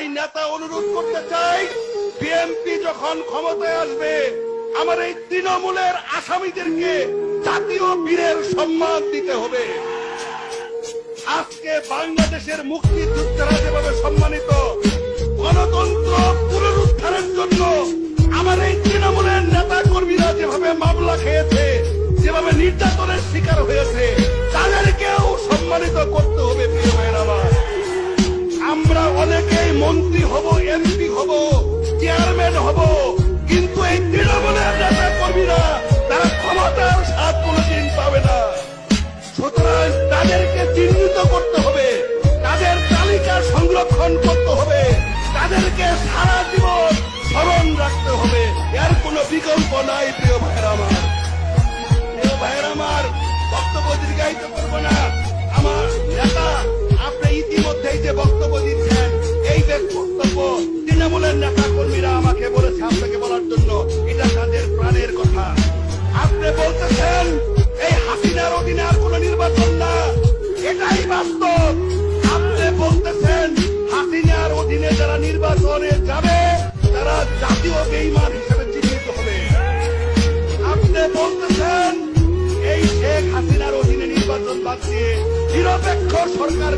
তাই নেতা অনুরোধ করতে চাই বিএনপি যখন ক্ষমতায় আসবে, আমার এই তৃণমূলের আসামিদেরকে জাতীয় বীরের সম্মান দিতে হবে। আজকে বাংলাদেশের মুক্তিযুদ্ধরা যেভাবে সম্মানিত, গণতন্ত্র মন্ত্রী হব, এমপি হব, চেয়ারম্যান হব, কিন্তু এই তৃণমূলের নেতা কর্মীরা তারা ক্ষমতার স্বাদ কোনোদিন পাবে না। সুতরাং তাদেরকে চিহ্নিত করতে হবে, তাদের তালিকা সংরক্ষণ করতে হবে, তাদেরকে সারা জীবন স্মরণ রাখতে হবে। এর কোনো বিকল্প নাই, প্রিয় ভাইয়ের আমার। তৃণমূলের নেতা কর্মীরা আমাকে বলেছে আপনাকে বলার জন্য। এটা তাদের প্রাণের কথা। আপনি বলতেছেন, এই হাসিনার অধীনে আর কোন নির্বাচন না। এটাই বাস্তব। আপনি বলতেছেন, হাসিনার অধীনে যারা নির্বাচনে যাবে, তারা জাতীয় বেইমান হিসেবে চিহ্নিত হবে। আপনি বলতেছেন, এই শেখ হাসিনার অধীনে নির্বাচন বাদ দিয়ে নিরপেক্ষ সরকার